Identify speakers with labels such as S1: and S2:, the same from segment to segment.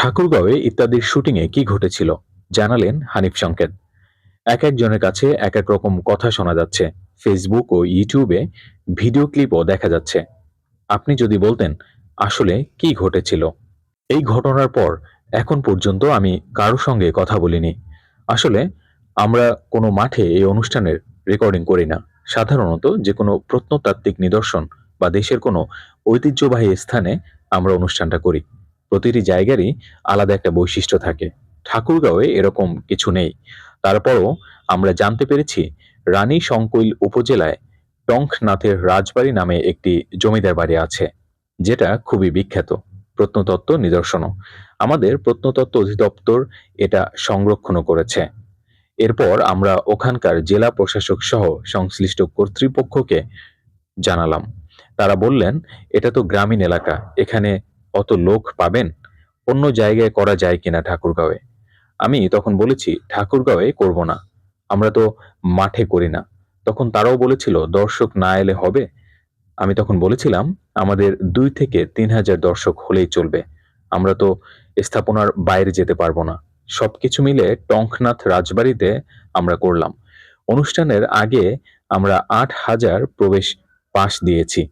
S1: ঠাকুরগাঁওয়ে ইত্যাদির শুটিংয়ে কি ঘটেছিল? জানালেন হানিফ সংকেত এক একজনের কাছে এক এক রকম কথা শোনা যাচ্ছে। ফেসবুক ও ইউটিউবে ভিডিও ক্লিপও দেখা যাচ্ছে। আপনি যদি বলতেন, আসলে কি ঘটেছিল? এই ঘটনার পর এখন পর্যন্ত আমি কারও সঙ্গে কথা বলিনি। আসলে আমরা কোনো মাঠে এই অনুষ্ঠানের রেকর্ডিং করি না। সাধারণত যে কোনো প্রত্নতাত্ত্বিক নিদর্শন বা দেশের কোনো ঐতিহ্যবাহী স্থানে আমরা অনুষ্ঠানটা করি। প্রতিটি জায়গারই আলাদা একটা বৈশিষ্ট্য থাকে। ঠাকুরগাঁওয়ে এরকম কিছু নেই। তারপরও আমরা জানতে পেরেছি, রানী সংকুল উপজেলায় টঙ্কনাথের রাজবাড়ি নামে একটি জমিদার বাড়ি আছে, যেটা খুবই বিখ্যাত। প্রত্নতত্ত্ব নিদর্শনও। আমাদের প্রত্নতত্ত্ব অধিদপ্তর এটা সংরক্ষণও করেছে। এরপর আমরা ওখানকার জেলা প্রশাসক সহ সংশ্লিষ্ট কর্তৃপক্ষকে জানালাম। তারা বললেন, এটা তো গ্রামীণ এলাকা। এখানে অত লোক পাবেন? অন্য জায়গায় করা যায় কিনা ঠাকুরগাঁওয়ে? আমি তখন বলেছি, ঠাকুরগাঁওয়ে করব না। আমরা তো মাঠে করি না। তখন তারাও বলেছিল, দর্শক না এলে হবে? আমি তখন বলেছিলাম, আমাদের দুই থেকে তিন হাজার দর্শক হলেই চলবে। আমরা তো স্থাপনার বাইরে যেতে পারব না। সবকিছু মিলে টঙ্কনাথ রাজবাড়িতে আমরা করলাম। অনুষ্ঠানের আগে আমরা আট হাজার প্রবেশ পাস দিয়েছি।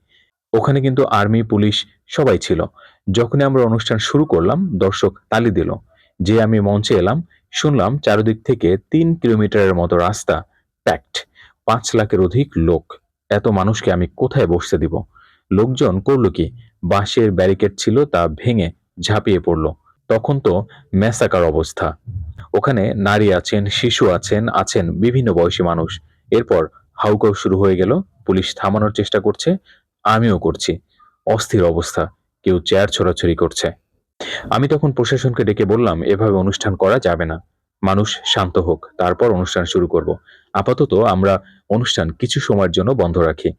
S1: ওখানে কিন্তু আর্মি, পুলিশ সবাই ছিল। যখনই আমরা অনুষ্ঠান শুরু করলাম, দর্শক তালি দিল। যে আমি মঞ্চে এলাম, শুনলাম চারদিক থেকে তিন কিলোমিটারের মতো রাস্তা প্যাকড পাঁচ লাখের অধিক লোক। এত মানুষকে আমি কোথায় বসতে দিব? লোকজন করল কি? বাঁশের ব্যারিকেড ছিল তা ভেঙে ঝাঁপিয়ে পড়ল। তখন তো ম্যাসাকার অবস্থা। ওখানে নারী আছেন, শিশু আছেন আছেন বিভিন্ন বয়সী মানুষ। এরপর হাউকাউ শুরু হয়ে গেল। পুলিশ থামানোর চেষ্টা করছে। আমিও করছি। অস্থির অবস্থা, কেউ চেয়ার ছোড়াছড়ি করছে। আমি তখন প্রশাসনকে ডেকে বললাম, এভাবে অনুষ্ঠান করা যাবে না। মানুষ শান্ত হোক, তারপর অনুষ্ঠান শুরু করব। আপাতত আমরা অনুষ্ঠান কিছু সময়ের জন্য বন্ধ রাখি।